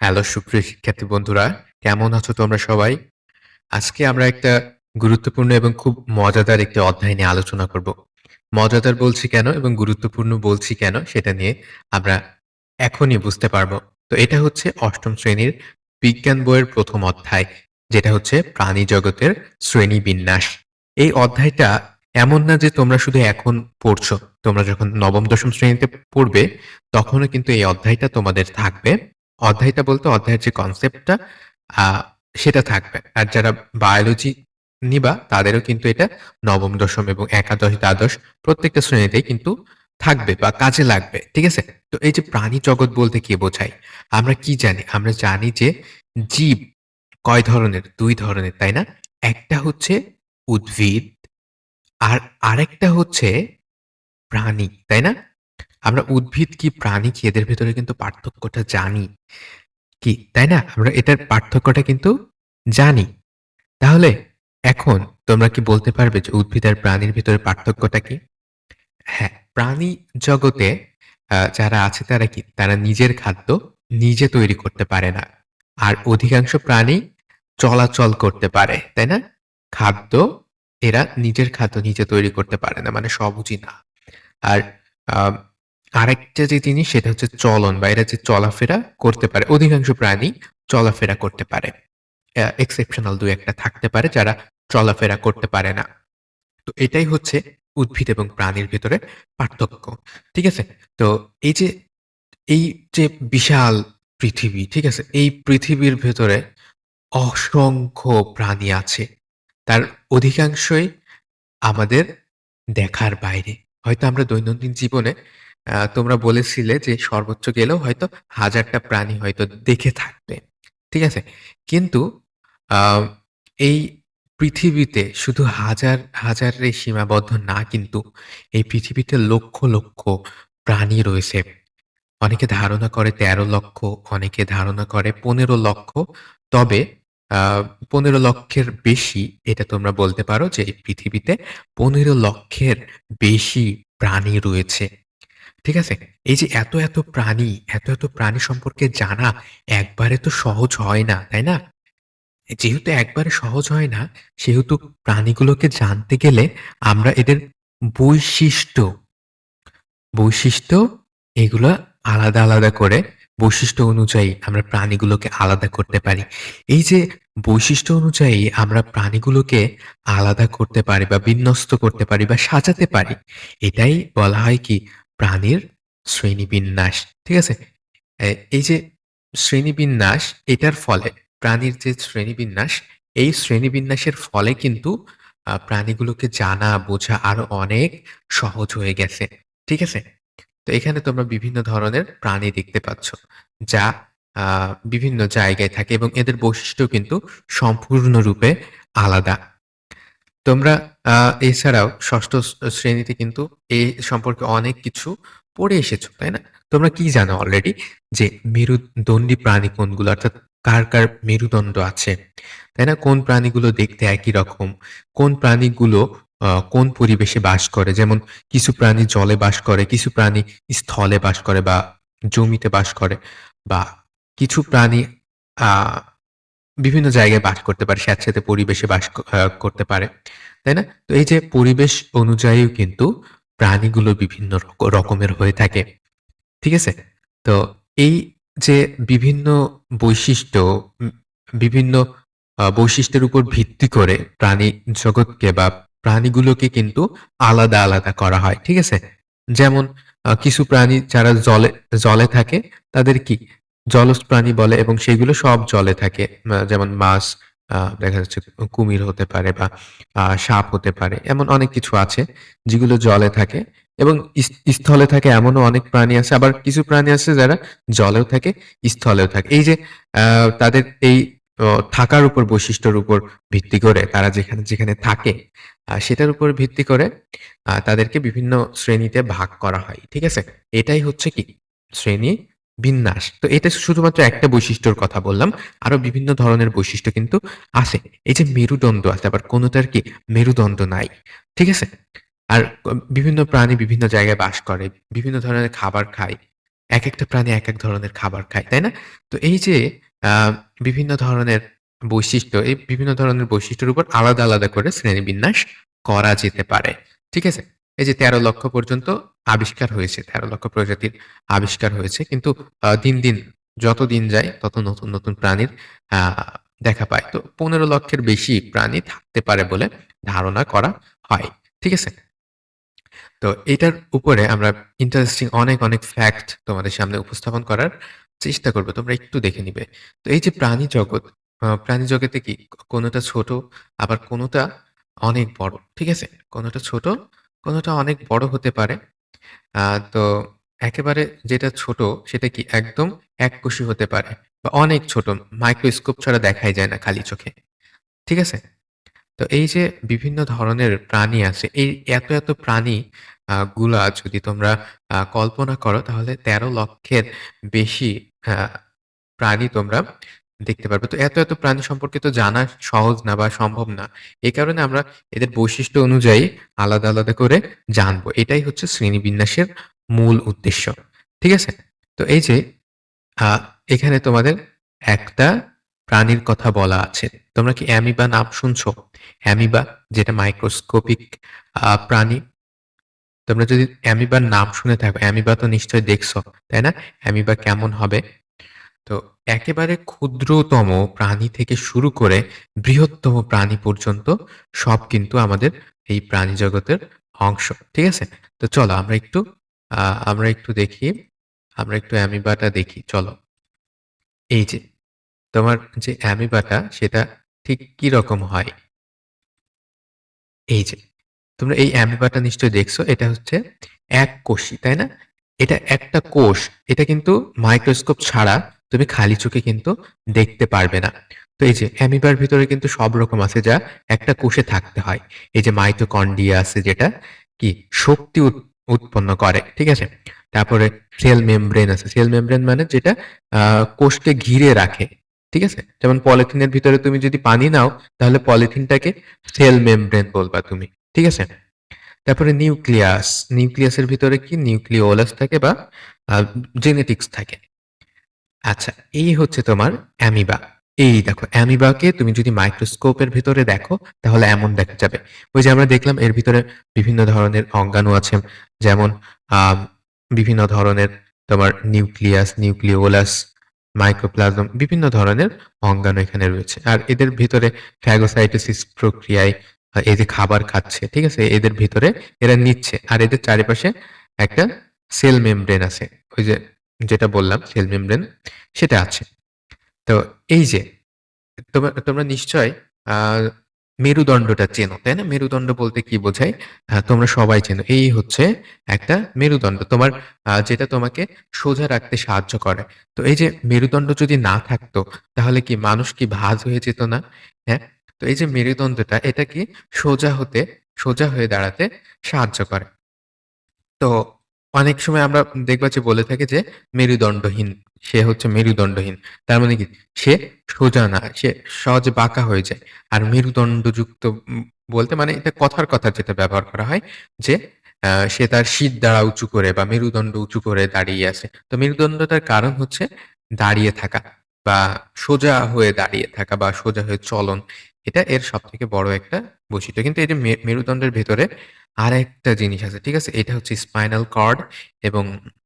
Hello সুপ্রিয় শিক্ষার্থী বন্ধুরা, কেমন আছো তোমরা সবাই? আজকে আমরা একটা গুরুত্বপূর্ণ এবং খুব মজাদার একটি অধ্যায় নিয়ে আলোচনা করব। মজাদার বলছি কেন এবং গুরুত্বপূর্ণ বলছি কেন সেটা নিয়ে আমরা এখনই বুঝতে পারব। তো এটা হচ্ছে অষ্টম শ্রেণির বিজ্ঞান বইয়ের প্রথম অধ্যায়, যেটা হচ্ছে প্রাণী জগতের শ্রেণি বিন্যাস এই অধ্যায়টা এমন না যে তোমরা শুধু এখন পড়ছো। তোমরা যখন নবম দশম শ্রেণীতে পড়বে তখনও কিন্তু এই অধ্যায়টা তোমাদের থাকবে। অধ্যায়টা বলতে অধ্যায়ের যে কনসেপ্টটা সেটা থাকবে। আর যারা বায়োলজি নিবা তাদেরও কিন্তু এটা নবম, দশম এবং একাদশ, দ্বাদশ প্রত্যেকটা শ্রেণীতেই কিন্তু থাকবে বা কাজে লাগবে। ঠিক আছে? তো এই যে প্রাণী জগৎ বলতে কি বোঝায়? আমরা কি জানি? আমরা জানি যে জীব কয় ধরনের? দুই ধরনের, তাই না? একটা হচ্ছে উদ্ভিদ আর আরেকটা হচ্ছে প্রাণী, তাই না? আমরা উদ্ভিদ কি প্রাণী কি এদের ভেতরে কিন্তু পার্থক্যটা জানি। কি, তাই না? আমরা এটার পার্থক্যটা কিন্তু জানি। তাহলে এখন তোমরা কি বলতে পারবে যে উদ্ভিদ আর প্রাণীর ভিতরে পার্থক্যটা কি? হ্যাঁ, প্রাণী জগতে যারা আছে তারা কি? তারা নিজের খাদ্য নিজে তৈরি করতে পারে না। আর অধিকাংশ প্রাণী চলাচল করতে পারে, তাই না? খাদ্য এরা নিজের খাদ্য নিজে তৈরি করতে পারে না। মানে সবুজই না। আর আরেকটা যে জিনিস সেটা হচ্ছে চলন বা এরা যে চলাফেরা করতে পারে। অধিকাংশ প্রাণী চলাফেরা করতে পারে। এক্সেপশনাল দু একটা থাকতে পারে যারা চলাফেরা করতে পারে না। তো এটাই হচ্ছে উদ্ভিদ এবং প্রাণীর ভেতরে পার্থক্য। ঠিক আছে? তো এই যে এই যে বিশাল পৃথিবী, ঠিক আছে? এই পৃথিবীর ভেতরে অসংখ্য প্রাণী আছে। তার অধিকাংশই আমাদের দেখার বাইরে। হয়তো আমরা দৈনন্দিন জীবনে আ তোমরা বলেছিলে যে সর্বোচ্চ গেলেও হয়তো হাজারটা প্রাণী হয়তো দেখে থাকবে। ঠিক আছে? কিন্তু আ এই পৃথিবীতে শুধু হাজার, হাজারে সীমাবদ্ধ না কিন্তু এই পৃথিবীতে লক্ষ, লক্ষ প্রাণী রয়েছে। অনেকে ধারণা করে ১৩ লক্ষ, অনেকে ধারণা করে ১৫ লক্ষ। তবে আ ১৫ লক্ষের বেশি এটা তোমরা বলতে পারো যে এই পৃথিবীতে ১৫ লক্ষের বেশি প্রাণী রয়েছে। ঠিক আছে? এই যে এত, এত প্রাণী, এত, এত প্রাণী সম্পর্কে জানা একবারে তো সহজ হয় না, তাই না? যেহেতু একবারে সহজ হয় না, সেহেতু প্রাণীগুলোকে জানতে গেলে আমরা এদের বৈশিষ্ট্য, বৈশিষ্ট্য এগুলা আলাদা, আলাদা করে বৈশিষ্ট্য অনুযায়ী আমরা প্রাণীগুলোকে আলাদা করতে পারি। এই যে বৈশিষ্ট্য অনুযায়ী আমরা প্রাণীগুলোকে আলাদা করতে পারি বা বিন্যস্ত করতে পারি বা সাজাতে পারি। এটাই বলা হয় কি প্রাণীর শ্রেণীবিন্যাস। ঠিক আছে? এই যে শ্রেণীবিন্যাস এটার ফলে প্রাণীর যে শ্রেণীবিন্যাস, এই শ্রেণীবিন্যাসের ফলে কিন্তু প্রাণীগুলোকে জানা বোঝা আরও অনেক সহজ হয়ে গেছে। ঠিক আছে? তো এখানে তোমরা বিভিন্ন ধরনের প্রাণী দেখতে পাচ্ছ। যা বিভিন্ন জায়গায় থাকে এবং এদের বৈশিষ্ট্য কিন্তু সম্পূর্ণরূপে আলাদা। তোমরা এছাড়াও ষষ্ঠ শ্রেণীতে কিন্তু এ সম্পর্কে অনেক কিছু পড়ে এসেছ, তাই না? তোমরা কি জানো অলরেডি? যে মেরুদণ্ডী প্রাণী কোনগুলো? অর্থাৎ কার, কার মেরুদণ্ড আছে? তাই না? কোন প্রাণীগুলো দেখতে একই রকম? কোন প্রাণীগুলো কোন পরিবেশে বাস করে? যেমন কিছু প্রাণী জলে বাস করে, কিছু প্রাণী স্থলে বাস করে বা জমিতে বাস করে বা কিছু প্রাণী বিভিন্ন জায়গায় বাস করতে পারে, স্যাঁতসেঁতে পরিবেশে বাস করতে পারে। তাই না? তো এই যে পরিবেশ অনুযায়ীও কিন্তু প্রাণীগুলো বিভিন্ন রক রকমের হয়ে থাকে। ঠিক আছে? তো এই যে বিভিন্ন বৈশিষ্ট্য বিভিন্ন বৈশিষ্ট্যের উপর ভিত্তি করে প্রাণী জগৎকে বা প্রাণীগুলোকে কিন্তু আলাদা, আলাদা করা হয়। ঠিক আছে? যেমন কিছু প্রাণী যারা জলে জলে থাকে তাদের কি জলজ প্রাণী বলে এবং সেগুলো সব জলে থাকে। যেমন মাছ, দেখা যাচ্ছে কুমির হতে পারে বা সাপ হতে পারে। এমন অনেক কিছু আছে যেগুলো জলে থাকে এবং স্থলে থাকে এমনও অনেক প্রাণী আছে। আবার কিছু প্রাণী আছে যারা জলেও থাকে, স্থলেও থাকে। এই যে তাদের এই থাকার উপর বৈশিষ্ট্যর উপর ভিত্তি করে তারা যেখানে, যেখানে থাকে সেটার উপর ভিত্তি করে তাদেরকে বিভিন্ন শ্রেণীতে ভাগ করা হয়। ঠিক আছে? এটাই হচ্ছে কি শ্রেণি বিন্যাস। তো এটা শুধুমাত্র একটা বৈশিষ্ট্যর কথা বললাম। আরও বিভিন্ন ধরনের বৈশিষ্ট্য কিন্তু আছে। এই যে মেরুদণ্ড আছে আবার কোনটার কি মেরুদণ্ড নাই। ঠিক আছে? আর বিভিন্ন প্রাণী বিভিন্ন জায়গায় বাস করে, বিভিন্ন ধরনের খাবার খায়। এক একটা প্রাণী এক এক ধরনের খাবার খায়, তাই না? তো এই যে বিভিন্ন ধরনের বৈশিষ্ট্য, এই বিভিন্ন ধরনের বৈশিষ্ট্যের উপর আলাদা, আলাদা করে শ্রেণীবিন্যাস করা যেতে পারে। ঠিক আছে? এই যে ১৩ লক্ষ পর্যন্ত আবিষ্কার হয়েছে। ১৩ লক্ষ প্রজাতির আবিষ্কার হয়েছে। কিন্তু দিন, দিন যত দিন যায় তত নতুন, নতুন প্রাণীর দেখা পায়। তো ১৫ লক্ষের বেশি প্রাণী থাকতে পারে বলে ধারণা করা হয়। ঠিক আছে? তো এটার উপরে আমরা ইন্টারেস্টিং অনেক, অনেক ফ্যাক্ট তোমাদের সামনে উপস্থাপন করার চেষ্টা করব। তোমরা একটু দেখে নিবে। তো এই যে প্রাণী জগৎ, প্রাণী জগতে কি কোনোটা ছোট আবার কোনোটা অনেক বড়। ঠিক আছে? কোনোটা ছোট, কোনটা অনেক বড় হতে পারে। তো একেবারে যেটা ছোট সেটা কি একদম এককোষী হতে পারে বা অনেক ছোট মাইক্রোস্কোপ ছাড়া দেখাই যায় না খালি চোখে। ঠিক আছে? তো এই যে বিভিন্ন ধরনের প্রাণী আছে, এই এত, এত প্রাণী গুলা যদি তোমরা কল্পনা করো তাহলে ১৩ লক্ষের বেশি প্রাণী তোমরা দেখতে পারবে। তো এত, এত প্রাণী সম্পর্কে তো জানা সহজ না বা সম্ভব না। এই কারণে আমরা এদের বৈশিষ্ট্য অনুযায়ী আলাদা, আলাদা করে জানব। এটাই হচ্ছে শ্রেণীবিন্যাসের মূল উদ্দেশ্য। ঠিক আছে? তো এই যে এখানে তোমাদের একটা প্রাণীর কথা বলা আছে। তোমরা কি অ্যামিবা নাম শুনছো? অ্যামিবা যেটা মাইক্রোস্কোপিক প্রাণী। তোমরা যদি অ্যামিবার নাম শুনে থাকো, অ্যামিবা তো নিশ্চয়ই দেখছ, তাই না? অ্যামিবা কেমন হবে? তো একেবারে ক্ষুদ্রতম প্রাণী থেকে শুরু করে বৃহত্তম প্রাণী পর্যন্ত সব কিন্তু আমাদের এই প্রাণী জগতের অংশ। ঠিক আছে? তো চলো আমরা একটু আমরা একটু দেখি। আমরা একটু অ্যামিবাটা দেখি, চলো। এই যে, তোমার যে অ্যামিবাটা, সেটা ঠিক কি রকম হয়? এই যে, তোমরা এই অ্যামিবাটা নিশ্চয়ই দেখছ। এটা হচ্ছে এক কোষী, তাই না? এটা একটা কোষ। এটা কিন্তু মাইক্রোস্কোপ ছাড়া তুমি খালি চোখে কিন্তু দেখতে পারবে না। তো এই যে অ্যামিবার ভিতরে কিন্তু সব রকম আছে যা একটা কোষে থাকতে হয়। এই যে মাইটোকন্ড্রিয়া আছে যেটা কি শক্তি উৎপন্ন করে। ঠিক আছে? তারপরে সেল মেমব্রেন আছে। সেল মেমব্রেন মানে যেটা কোষকে ঘিরে রাখে। ঠিক আছে? যেমন পলিথিনের ভিতরে তুমি যদি পানি নাও, তাহলে পলিথিনটাকে সেল মেমব্রেন বলবা তুমি। ঠিক আছে? তারপরে নিউক্লিয়াস। নিউক্লিয়াসের ভিতরে কি নিউক্লিওলাস থাকে বা জেনেটিক্স থাকে। আচ্ছা, এই হচ্ছে তোমার অ্যামিবা। এই দেখো অ্যামিবাকে তুমি যদি মাইক্রোস্কোপের ভিতরে দেখো তাহলে এমন দেখা যাবে। ওই যে আমরা দেখলাম এর ভিতরে বিভিন্ন ধরনের অঙ্গাণু আছে। যেমন বিভিন্ন ধরনের তোমার নিউক্লিয়াস, নিউক্লিওলাস, মাইক্রোপ্লাজম বিভিন্ন ধরনের অঙ্গাণু এখানে রয়েছে। আর এদের ভিতরে ফ্যাগোসাইটোসিস প্রক্রিয়ায় এই যে খাবার খাচ্ছে, ঠিক আছে? এদের ভিতরে এরা নিচ্ছে। আর এদের চারিপাশে একটা সেল মেমব্রেন আছে। ওই যে যেটা বললাম সেল মেমব্রেন সেটা আছে। তো এই যে তোমরা তোমরা নিশ্চয় মেরুদণ্ডটা চেনো, তাই না? মেরুদণ্ড বলতে কি বোঝায়? তোমরা সবাই চেনো। এই হচ্ছে একটা মেরুদণ্ড। তোমার যেটা তোমাকে সোজা রাখতে সাহায্য করে। তো এই যে মেরুদণ্ড যদি না থাকতো তাহলে কি মানুষ কি ভাজ হয়ে যেত না? হ্যাঁ? তো এই যে মেরুদণ্ডটা এটা কি সোজা হতে সোজা হয়ে দাঁড়াতে সাহায্য করে। তো অনেক সময় আমরা দেখবা যে বলে থাকে যে মেরুদণ্ডহীন। সে হচ্ছে মেরুদণ্ডহীন। তার মানে কি? সে সোজা না। সে সহজে বাঁকা হয়ে যায়। আর মেরুদণ্ডযুক্ত বলতে মানে এটা কথার কথা যেটা ব্যবহার করা হয় যে সে তার শীত দ্বারা উঁচু করে বা মেরুদণ্ড উঁচু করে দাঁড়িয়ে আছে। তো মেরুদণ্ডটার কারণ হচ্ছে দাঁড়িয়ে থাকা বা সোজা হয়ে দাঁড়িয়ে থাকা বা সোজা হয়ে চলন। এটা এর সব থেকে বড় একটা বৈশিষ্ট্য। কিন্তু এই যে মেরুদণ্ডের ভেতরে আরেকটা জিনিস আছে। ঠিক আছে? এটা হচ্ছে স্পাইনাল কর্ড এবং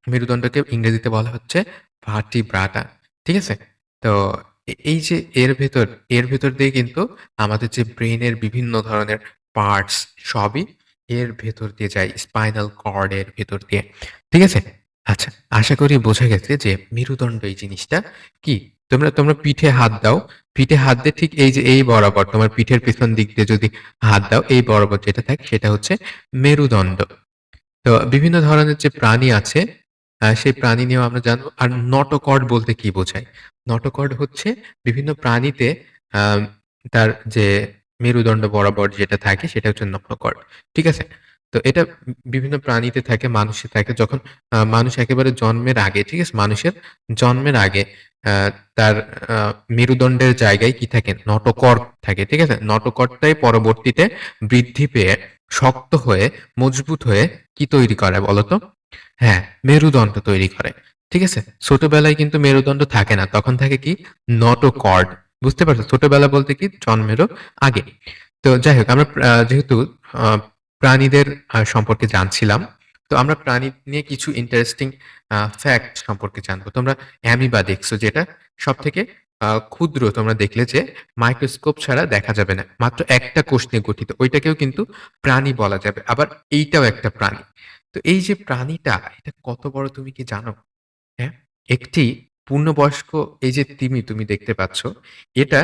মেরুদণ্ডকে ইংরেজিতে বলা হচ্ছে ভার্টিব্রাটা। ঠিক আছে? তো এই যে এর ভেতর এর ভেতর দিয়ে কিন্তু আমাদের যে ব্রেনের বিভিন্ন ধরনের পার্টস সবই এর ভেতর দিয়ে যায় স্পাইনাল কর্ড এর ভেতর দিয়ে। ঠিক আছে? আচ্ছা, আশা করি বোঝা গেছে যে মেরুদণ্ড এই জিনিসটা কি? তোমরা তোমরা পিঠে হাত দাও। পিঠে হাত দিয়ে ঠিক এই যে এই বরাবর তোমার পিঠের পেছন দিক দিয়ে যদি হাত দাও, এই বরাবর যেটা থাকে সেটা হচ্ছে মেরুদণ্ড। তো বিভিন্ন ধরনের যে প্রাণী আছে, সেই প্রাণী নিয়েও আমরা জানব। আর নটোকর্ড বলতে কি বোঝায়? নটোকর্ড হচ্ছে বিভিন্ন প্রাণীতে তার যে মেরুদণ্ড বরাবর যেটা থাকে সেটা হচ্ছে নটোকর্ড। ঠিক আছে? তো এটা বিভিন্ন প্রাণীতে থাকে, মানুষে থাকে। যখন মানুষ একেবারে জন্মের আগে, ঠিক আছে? মানুষের জন্মের আগে তার মেরুদণ্ডের জায়গায় কি থাকে? নটকর থাকে। ঠিক আছে? নটকরটাই পরবর্তীতে বৃদ্ধি পেয়ে শক্ত হয়ে মজবুত হয়ে কি তৈরি করে বলতো হ্যাঁ, মেরুদণ্ড তৈরি করে। ঠিক আছে? ছোটবেলায় কিন্তু মেরুদণ্ড থাকে না। তখন থাকে কি নটোকর্ড। বুঝতে পারছ? ছোটবেলা বলতে কি জন্মেরও আগে। তো যাই হোক আমরা যেহেতু প্রাণীদের সম্পর্কে জানছিলাম। তো আমরা প্রাণী নিয়ে কিছু ইন্টারেস্টিং ফ্যাক্ট সম্পর্কে জানব। তোমরা অ্যামিবা দেখছ যেটা সবথেকে আ ক্ষুদ্র তোমরা দেখলে যে মাইক্রোস্কোপ ছাড়া দেখা যাবে না। মাত্র একটা কোষ নিয়ে গঠিত। ওইটাকেও কিন্তু প্রাণী বলা যাবে। আবার এইটাও একটা প্রাণী। তো এই যে প্রাণীটা এটা কত বড় তুমি কি জানো? হ্যাঁ? একটি পূর্ণবয়স্ক এই যে তিমি তুমি দেখতে পাচ্ছ, এটা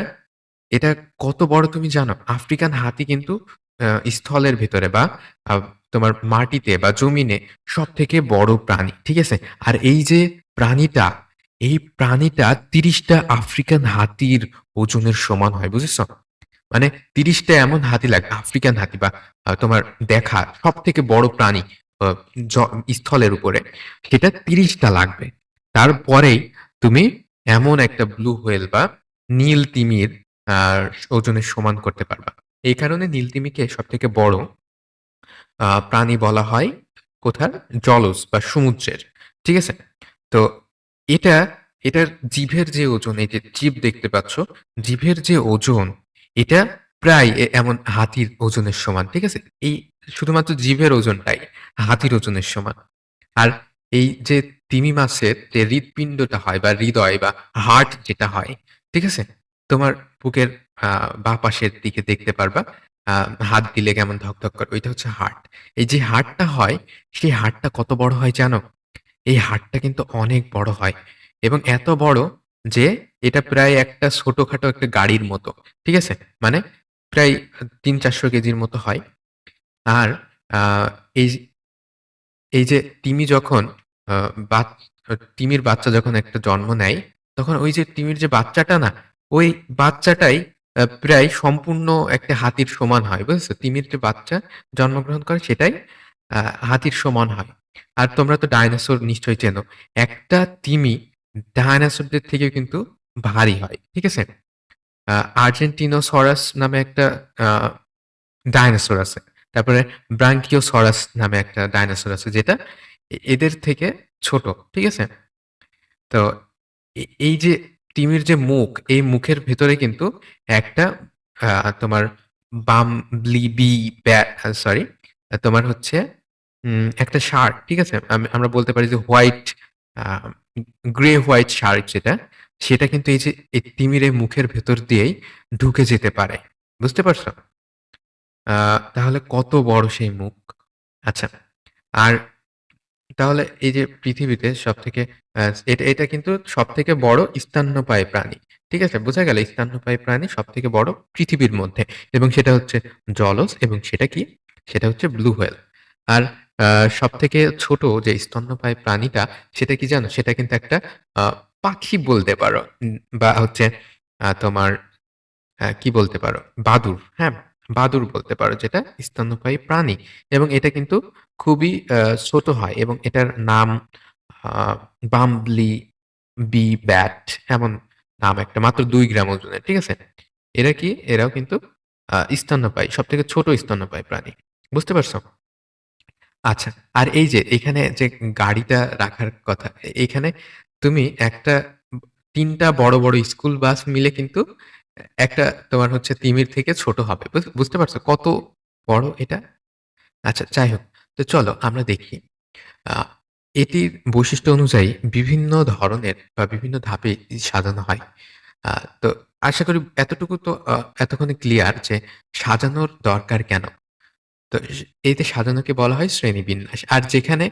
এটা কত বড় তুমি জানো? আফ্রিকান হাতি কিন্তু স্থলের ভেতরে বা তোমার মাটিতে বা জমিনে সব থেকে বড় প্রাণী। ঠিক আছে? আর এই যে প্রাণীটা, এই প্রাণীটা তিরিশটা আফ্রিকান হাতির ওজনের সমান হয়। বুঝেছ? মানে তিরিশটা এমন হাতি লাগবে, আফ্রিকান হাতি বা তোমার দেখা সব থেকে বড় প্রাণী স্থলের উপরে, সেটা তিরিশটা লাগবে। তারপরেই তুমি এমন একটা ব্লু হোয়েল বা নীল তিমির ওজনের সমান করতে পারবা। এই কারণে নীল তিমিকে সবথেকে বড় প্রাণী বলা হয় কোথার? জলজ বা সমুদ্রের। ঠিক আছে? তো এটা এটার জিভের যে ওজন, এই যে জিভ দেখতে পাচ্ছ, জিভের যে ওজন এটা প্রায় এমন হাতির ওজনের সমান। ঠিক আছে? এই শুধুমাত্র জিভের ওজনটাই হাতির ওজনের সমান। আর এই যে তিমি মাছের যে হৃৎপিণ্ডটা হয় বা হৃদয় বা হার্ট যেটা হয়, ঠিক আছে? তোমার বুকের বাঁ পাশের দিকে দেখতে পারবা। হাত দিলে কেমন ধকধক করে, ওইটা হচ্ছে হার্ট। এই যে হার্টটা হয়, সেই হার্টটা কত বড় হয় জানো? এই হার্টটা কিন্তু অনেক বড় হয় এবং এত বড় যে এটা প্রায় একটা ছোটখাটো একটা গাড়ির মতো। ঠিক আছে? মানে প্রায় ৩-৪০০ কেজির মতো হয়। আর এই এই যে তিমি যখন তিমির বাচ্চা যখন একটা জন্ম নেয়, তখন ওই যে তিমির যে বাচ্চাটা না, ওই বাচ্চাটাই প্রায় সম্পূর্ণ একটা হাতির সমান হয়। বুঝেছ? তিমির যে বাচ্চা জন্মগ্রহণ করে সেটাই আ হাতির সমান হয়। আর তোমরা তো ডায়নোসর নিশ্চয়ই চেনো। একটা তিমি ডায়নোসরদের থেকেও কিন্তু ভারী হয়। ঠিক আছে? আ আর্জেন্টিনোসরাস নামে একটা আ ডায়নোসর আছে। তারপরে ব্রাঙ্কিওসরাস নামে একটা ডায়নোসর আছে, যেটা এদের থেকে ছোট। ঠিক আছে? তো এই যে তিমির যে মুখ, এই মুখের ভেতরে কিন্তু একটা তোমার বাম আ সরি তোমার হচ্ছে একটা শার্ক, ঠিক আছে? আম আমরা বলতে পারি যে হোয়াইট গ্রে হোয়াইট শার্ক যেটা, সেটা কিন্তু এই যে এই তিমির এই মুখের ভেতর দিয়েই ঢুকে যেতে পারে। বুঝতে পারছ? আ তাহলে কত বড় সেই মুখ? আচ্ছা। আর তাহলে এই যে পৃথিবীতে সবথেকে আ এটা এটা কিন্তু সবথেকে বড় স্তন্যপায়ী প্রাণী। ঠিক আছে? বোঝা গেল? স্তন্যপায়ী প্রাণী সব থেকে বড় পৃথিবীর মধ্যে এবং সেটা হচ্ছে জলজ এবং সেটা কি? সেটা হচ্ছে ব্লু হোয়েল। আর সব থেকে ছোট যে স্তন্যপায়ী প্রাণীটা সেটা কি জানো? সেটা কিন্তু একটা পাখি বলতে পারো বা হচ্ছে তোমার কি বলতে পারো? বাদুড়, হ্যাঁ? বাদুড় বলতে পারো যেটা স্তন্যপায়ী প্রাণী এবং এটা কিন্তু খুবই ছোট হয় এবং এটার নাম বাম্বলি বি ব্যাট এমন নাম একটা মাত্র দুই গ্রাম ওজনের। ঠিক আছে? এরা কি? এরাও কিন্তু স্তন্যপায়ী। সবথেকে ছোট স্তন্যপায়ী প্রাণী। বুঝতে পারছ? আচ্ছা। আর এই যে এখানে যে গাড়িটা রাখার কথা, এখানে তুমি একটা তিনটা বড়, বড় স্কুল বাস মিলে কিন্তু একটা তোমার হচ্ছে তিমির থেকে ছোট হবে। বুঝতে পারছ কত বড় এটা? আচ্ছা যাই হোক। তো চলো আমরা দেখি। এটির বৈশিষ্ট্য অনুযায়ী বিভিন্ন ধরনের বা বিভিন্ন ধাপে সাজানো হয়। তো আশা করি এতটুকু তো এতক্ষণে ক্লিয়ার যে সাজানোর দরকার কেন? তো এতে সাজানোকে বলা হয় শ্রেণীবিন্যাস। আর যেখানে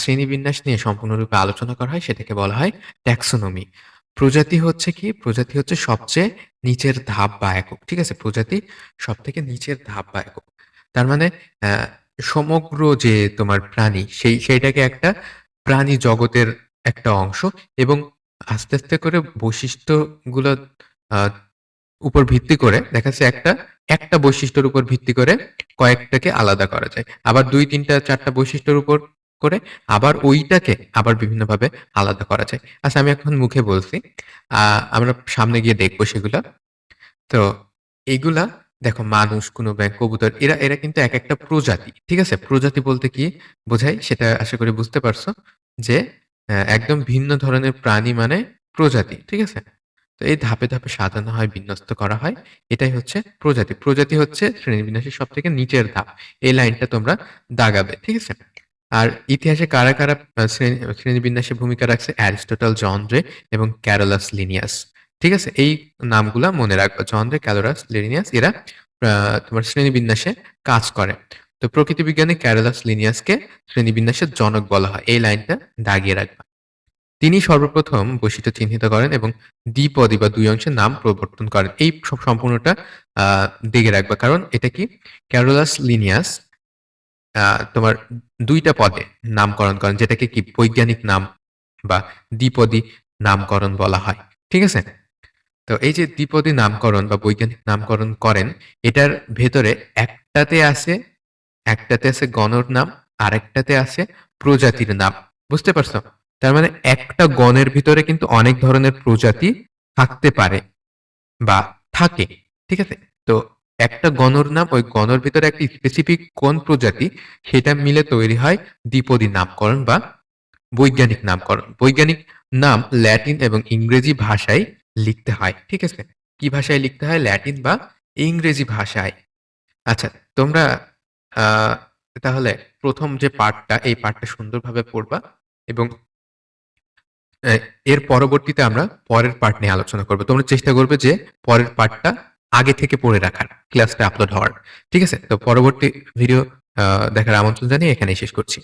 শ্রেণীবিন্যাস নিয়ে সম্পূর্ণরূপে আলোচনা করা হয় সেটাকে বলা হয় ট্যাক্সোনমি। প্রজাতি হচ্ছে কি? প্রজাতি হচ্ছে সবচেয়ে নিচের ধাপ বা একক। ঠিক আছে? প্রজাতি সব থেকে নিচের ধাপ বা একক। তার মানে সমগ্র যে তোমার প্রাণী সেই সেইটাকে একটা প্রাণী জগতের একটা অংশ এবং আস্তে, আস্তে করে বৈশিষ্ট্যগুলো উপর ভিত্তি করে দেখা যাচ্ছে একটা, একটা বৈশিষ্ট্যের উপর ভিত্তি করে কয়েকটাকে আলাদা করা যায়। আবার ২, ৩ টা ৪ বৈশিষ্ট্যের উপর করে আবার ওইটাকে আবার বিভিন্নভাবে আলাদা করা যায়। আচ্ছা আমি এখন মুখে বলছি। আমরা সামনে গিয়ে দেখব সেগুলা। তো এগুলা দেখো মানুষ, কোনো ব্যাংক কবুতর এরা এরা কিন্তু এক একটা প্রজাতি। ঠিক আছে? প্রজাতি বলতে কি বোঝায় সেটা আশা করি বুঝতে পারছ। যে একদম ভিন্ন ধরনের প্রাণী মানে প্রজাতি। ঠিক আছে? তো এই ধাপে, ধাপে সাজানো হয়, বিন্যস্ত করা হয়। এটাই হচ্ছে প্রজাতি। প্রজাতি হচ্ছে শ্রেণীবিন্যাসের সব থেকে নিচের ধাপ। এই লাইনটা তোমরা দাগাবে। ঠিক আছে? আর ইতিহাসে কারা, কারা শ্রেণীবিন্যাসে ভূমিকা রাখছে? অ্যারিস্টটল, জন রে এবং ক্যারোলাস লিনিয়াস। ঠিক আছে? এই নামগুলা মনে রাখবা। জন রে, ক্যালোরাস, লিনিয়াস এরা তোমার শ্রেণীবিন্যাসে কাজ করে। তো প্রকৃতিবিজ্ঞানী ক্যারোলাস লিনিয়াসকে শ্রেণীবিন্যাসের জনক বলা হয়। এই লাইনটা দাগিয়ে রাখবা। তিনি সর্বপ্রথম বৈশিষ্ট্য চিহ্নিত করেন এবং দ্বিপদী বা দুই অংশের নাম প্রবর্তন করেন। এই সম্পূর্ণটা দেখে রাখবা। কারণ এটা কি? ক্যারোলাস লিনিয়াস তোমার দুইটা পদে নামকরণ করেন যেটাকে কি বৈজ্ঞানিক নাম বা দ্বিপদী নামকরণ বলা হয়। ঠিক আছে? তো এই যে দ্বিপদী নামকরণ বা বৈজ্ঞানিক নামকরণ করেন, এটার ভেতরে একটাতে আছে একটাতে আছে গণর নাম, আরেকটাতে আছে প্রজাতির নাম। বুঝতে পারছ? তার মানে একটা গণের ভিতরে কিন্তু অনেক ধরনের প্রজাতি থাকতে পারে বা থাকে। ঠিক আছে? তো একটা গণর নাম, ওই গণর ভিতরে একটা স্পেসিফিক কোন প্রজাতি সেটা মিলে তৈরি হয় দ্বিপদী নামকরণ বা বৈজ্ঞানিক নামকরণ। বৈজ্ঞানিক নাম ল্যাটিন এবং ইংরেজি ভাষায় লিখতে হয়। ঠিক আছে? কি ভাষায় লিখতে হয়? ল্যাটিন বা ইংরেজি ভাষায়। আচ্ছা, তোমরা তাহলে প্রথম যে পার্টটা, এই পার্টটা সুন্দরভাবে পড়বা এবং এর পরবর্তীতে আমরা পরের পার্ট নিয়ে আলোচনা করব তোমরা চেষ্টা করবে যে পরের পার্টটা আগে থেকে পড়ে রাখার, ক্লাসটা আপলোড হওয়ার। ঠিক আছে? তো পরবর্তী ভিডিও দেখার আমন্ত্রণ জানিয়ে এখানেই শেষ করছি।